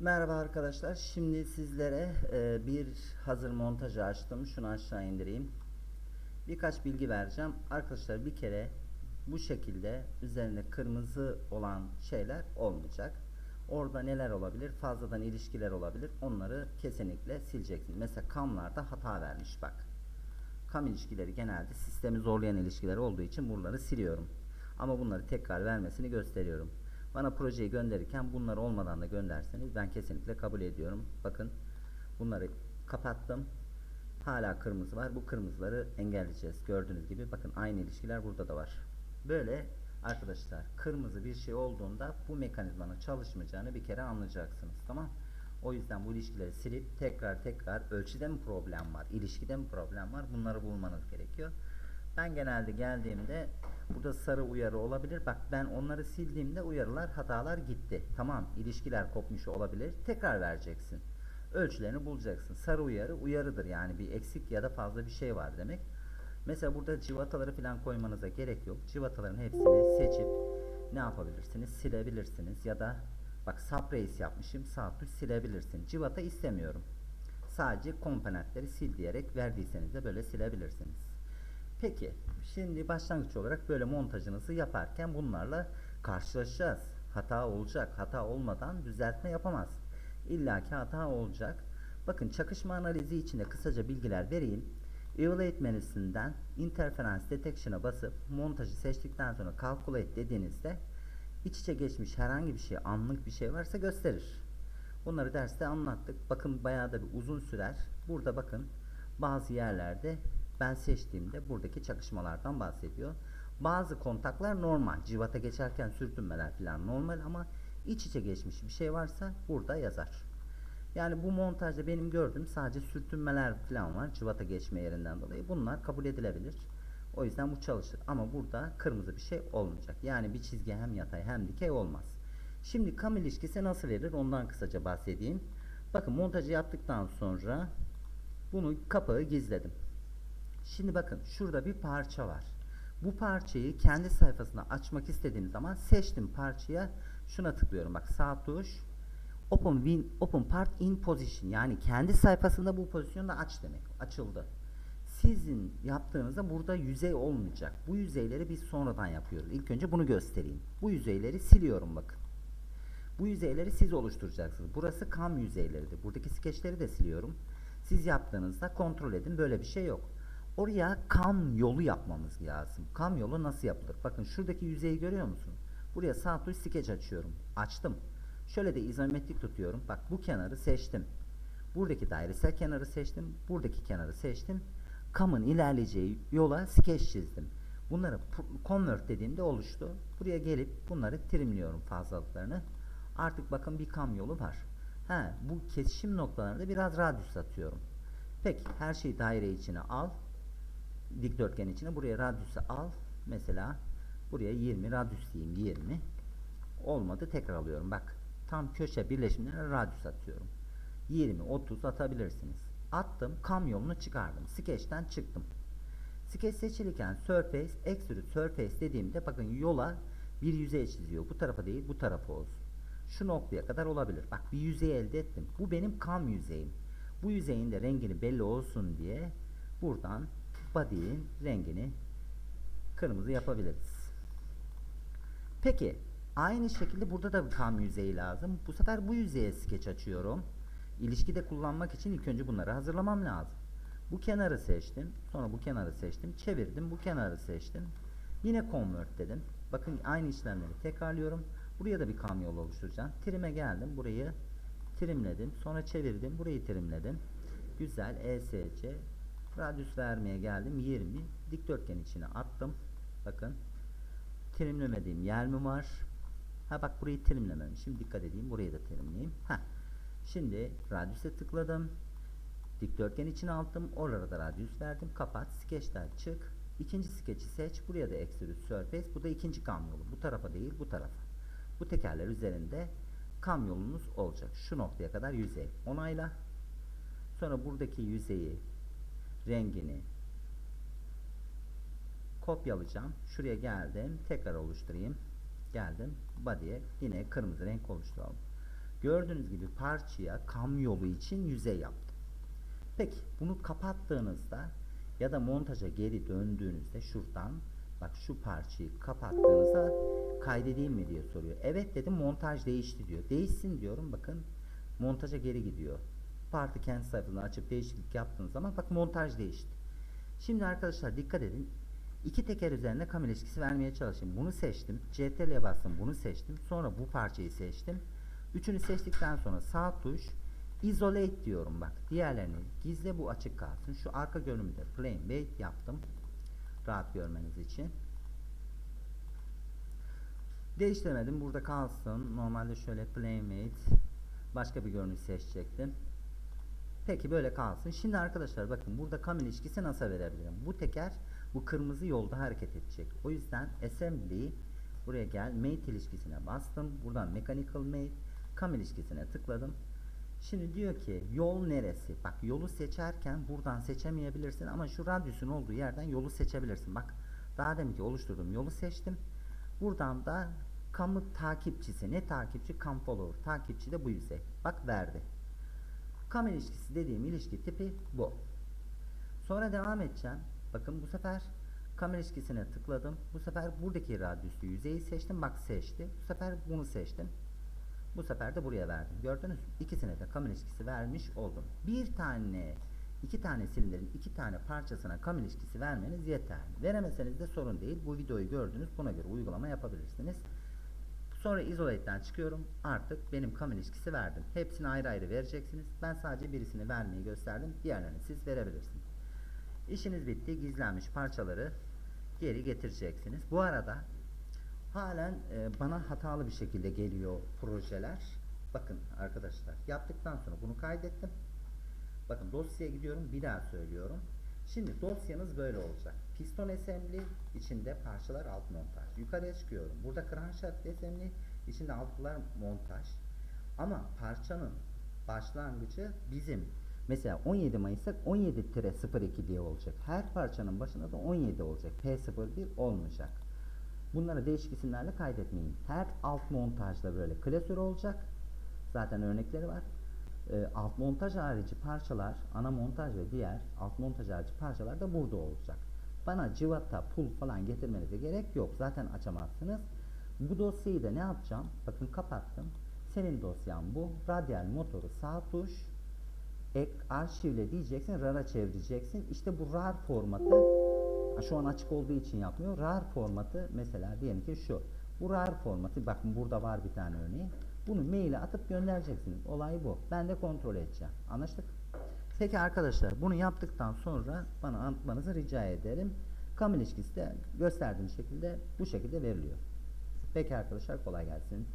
Merhaba arkadaşlar. Şimdi sizlere e, bir hazır montajı açtım. Şunu aşağı indireyim. Birkaç bilgi vereceğim. Arkadaşlar bir kere bu şekilde üzerinde kırmızı olan şeyler olmayacak. Orada neler olabilir? Fazladan ilişkiler olabilir. Onları kesinlikle sileceksin. Mesela kamlarda hata vermiş bak. Kam ilişkileri genelde sistemi zorlayan ilişkiler olduğu için buraları siliyorum. Ama bunları tekrar vermesini gösteriyorum. Bana projeyi gönderirken bunlar olmadan da gönderseniz ben kesinlikle kabul ediyorum. Bakın bunları kapattım. Hala kırmızı var. Bu kırmızıları engelleyeceğiz. Gördüğünüz gibi bakın aynı ilişkiler burada da var. Böyle arkadaşlar kırmızı bir şey olduğunda bu mekanizmanın çalışmayacağını bir kere anlayacaksınız. Tamam o yüzden bu ilişkileri silip tekrar tekrar ölçüde mi problem var, ilişkide mi problem var bunları bulmanız gerekiyor. Ben genelde geldiğimde burada sarı uyarı olabilir. Bak ben onları sildiğimde uyarılar, hatalar gitti. Tamam, ilişkiler kopmuş olabilir. Tekrar vereceksin. Ölçülerini bulacaksın. Sarı uyarı uyarıdır yani bir eksik ya da fazla bir şey var demek. Mesela burada civataları falan koymanıza gerek yok. Civataların hepsini seçip ne yapabilirsiniz? Silebilirsiniz ya da bak subtrace yapmışım. Tuş silebilirsin. Civata istemiyorum. Sadece komponentleri sil diyerek verdiyseniz de böyle silebilirsiniz. Peki şimdi başlangıç olarak böyle montajınızı yaparken bunlarla karşılaşacağız. Hata olacak. Hata olmadan düzeltme yapamaz. İlla ki hata olacak. Bakın çakışma analizi içinde kısaca bilgiler vereyim. Evaluate menüsünden Interference Detection'a basıp montajı seçtikten sonra Calculate dediğinizde iç içe geçmiş herhangi bir şey, anlık bir şey varsa gösterir. Bunları derste anlattık. Bakın bayağı da bir uzun sürer. Burada bakın bazı yerlerde ben seçtiğimde buradaki çakışmalardan bahsediyor. Bazı kontaklar normal. Civata geçerken sürtünmeler falan normal ama iç içe geçmiş bir şey varsa burada yazar. Yani bu montajda benim gördüğüm sadece sürtünmeler falan var. Civata geçme yerinden dolayı. Bunlar kabul edilebilir. O yüzden bu çalışır. Ama burada kırmızı bir şey olmayacak. Yani bir çizgi hem yatay hem dikey olmaz. Şimdi kam ilişkisi nasıl verir ondan kısaca bahsedeyim. Bakın montajı yaptıktan sonra bunu kapağı gizledim. Şimdi bakın şurada bir parça var. Bu parçayı kendi sayfasına açmak istediğim zaman seçtim parçaya şuna tıklıyorum. Bak sağ tuş open win open part in position yani kendi sayfasında bu pozisyonda aç demek. Açıldı. Sizin yaptığınızda burada yüzey olmayacak. Bu yüzeyleri biz sonradan yapıyoruz. İlk önce bunu göstereyim. Bu yüzeyleri siliyorum bakın. Bu yüzeyleri siz oluşturacaksınız. Burası kam yüzeyleridir. Buradaki skeçleri de siliyorum. Siz yaptığınızda kontrol edin. Böyle bir şey yok. Oraya kam yolu yapmamız lazım. Kam yolu nasıl yapılır? Bakın şuradaki yüzeyi görüyor musun? Buraya sağ tuş skeç açıyorum. Açtım. Şöyle de izometrik tutuyorum. Bak bu kenarı seçtim. Buradaki dairesel kenarı seçtim. Buradaki kenarı seçtim. Kamın ilerleyeceği yola skeç çizdim. Bunları convert dediğimde oluştu. Buraya gelip bunları trimliyorum fazlalıklarını. Artık bakın bir kam yolu var. He, bu kesişim noktalarında biraz radyus atıyorum. Peki her şeyi daire içine al. Dikdörtgen içine buraya radyüsü al. Mesela buraya 20 radyüs diyeyim 20. Olmadı tekrar alıyorum. Bak tam köşe birleşimlerine radyüs atıyorum. 20 30 atabilirsiniz. Attım kam yolunu çıkardım. Skeç'ten çıktım. Skeç seçilirken surface, extrude surface dediğimde bakın yola bir yüzey çiziyor. Bu tarafa değil bu tarafa olsun. Şu noktaya kadar olabilir. Bak bir yüzey elde ettim. Bu benim kam yüzeyim. Bu yüzeyin de rengini belli olsun diye buradan body'in rengini kırmızı yapabiliriz. Peki aynı şekilde burada da bir kam yüzeyi lazım. Bu sefer bu yüzeye skeç açıyorum. İlişkide kullanmak için ilk önce bunları hazırlamam lazım. Bu kenarı seçtim. Sonra bu kenarı seçtim. Çevirdim. Bu kenarı seçtim. Yine convert dedim. Bakın aynı işlemleri tekrarlıyorum. Buraya da bir kam yolu oluşturacağım. Trim'e geldim. Burayı trimledim. Sonra çevirdim. Burayı trimledim. Güzel. ESC. Radyüs vermeye geldim. 20. Dikdörtgen içine attım. Bakın. Trimlemediğim yer mi var? Ha bak burayı trimlememişim. Dikkat edeyim. Burayı da trimleyeyim. Ha. Şimdi radyüse tıkladım. Dikdörtgen içine aldım. Orada da radyüs verdim. Kapat. Skeçten çık. İkinci skeçi seç. Buraya da extrude surface. Bu da ikinci kam yolu. Bu tarafa değil bu tarafa. Bu tekerler üzerinde kam yolunuz olacak. Şu noktaya kadar yüzey. Onayla. Sonra buradaki yüzeyi rengini kopyalayacağım. Şuraya geldim. Tekrar oluşturayım. Geldim. Body'ye yine kırmızı renk oluşturalım. Gördüğünüz gibi parçaya kam yolu için yüzey yaptım. Peki bunu kapattığınızda ya da montaja geri döndüğünüzde şuradan bak şu parçayı kapattığınızda kaydedeyim mi diye soruyor. Evet dedim montaj değişti diyor. Değişsin diyorum bakın montaja geri gidiyor. Parti kendi sayfasını açıp değişiklik yaptığınız zaman bak montaj değişti. Şimdi arkadaşlar dikkat edin. İki teker üzerinde kam ilişkisi vermeye çalışayım. Bunu seçtim. CTRL'ye bastım. Bunu seçtim. Sonra bu parçayı seçtim. Üçünü seçtikten sonra sağ tuş isolate diyorum bak. Diğerlerini gizle bu açık kalsın. Şu arka görünümü de plain white yaptım. Rahat görmeniz için. Değiştirmedim. Burada kalsın. Normalde şöyle plain white başka bir görünüş seçecektim. Peki böyle kalsın. Şimdi arkadaşlar bakın burada kam ilişkisi nasıl verebilirim? Bu teker bu kırmızı yolda hareket edecek. O yüzden assembly buraya gel mate ilişkisine bastım. Buradan mechanical mate kam ilişkisine tıkladım. Şimdi diyor ki yol neresi? Bak yolu seçerken buradan seçemeyebilirsin ama şu radyüsün olduğu yerden yolu seçebilirsin. Bak daha demin ki oluşturduğum yolu seçtim. Buradan da kamı takipçisi ne takipçi? Kam follower takipçi de bu yüzey. Bak verdi. Kam ilişkisi dediğim ilişki tipi bu. Sonra devam edeceğim. Bakın bu sefer kam ilişkisine tıkladım. Bu sefer buradaki radyüslü yüzeyi seçtim. Bak seçti. Bu sefer bunu seçtim. Bu sefer de buraya verdim. Gördünüz mü? İkisine de kam ilişkisi vermiş oldum. Bir tane, iki tane silindirin iki tane parçasına kam ilişkisi vermeniz yeterli. Veremeseniz de sorun değil. Bu videoyu gördünüz. Buna göre uygulama yapabilirsiniz. Sonra isolate'den çıkıyorum. Artık benim kam ilişkisi verdim. Hepsini ayrı ayrı vereceksiniz. Ben sadece birisini vermeyi gösterdim. Diğerlerini siz verebilirsiniz. İşiniz bitti. Gizlenmiş parçaları geri getireceksiniz. Bu arada halen e, bana hatalı bir şekilde geliyor projeler. Bakın arkadaşlar yaptıktan sonra bunu kaydettim. Bakın dosyaya gidiyorum bir daha söylüyorum. Şimdi dosyanız böyle olacak. Piston assembly içinde parçalar alt montaj. Yukarıya çıkıyorum. Burada crankshaft assembly içinde altlar montaj. Ama parçanın başlangıcı bizim Mesela 17 Mayıs'ta 17-02 diye olacak. Her parçanın başında da 17 olacak. P01 olmayacak. Bunları değişik isimlerle kaydetmeyin. Her alt montajda böyle klasör olacak. Zaten örnekleri var. E, alt montaj harici parçalar, ana montaj ve diğer alt montaj harici parçalar da burada olacak. Bana cıvata, pul falan getirmenize gerek yok. Zaten açamazsınız. Bu dosyayı da ne yapacağım? Bakın kapattım. Senin dosyan bu. Radyal motoru sağ tuş. Ek arşivle diyeceksin. RAR'a çevireceksin. İşte bu RAR formatı şu an açık olduğu için yapmıyor. RAR formatı mesela diyelim ki şu. Bu RAR formatı bakın burada var bir tane örneği. Bunu maile atıp göndereceksiniz. Olay bu. Ben de kontrol edeceğim. Anlaştık? Peki arkadaşlar bunu yaptıktan sonra bana anlatmanızı rica ederim. Kam ilişkisi de gösterdiğim şekilde bu şekilde veriliyor. Peki arkadaşlar kolay gelsin.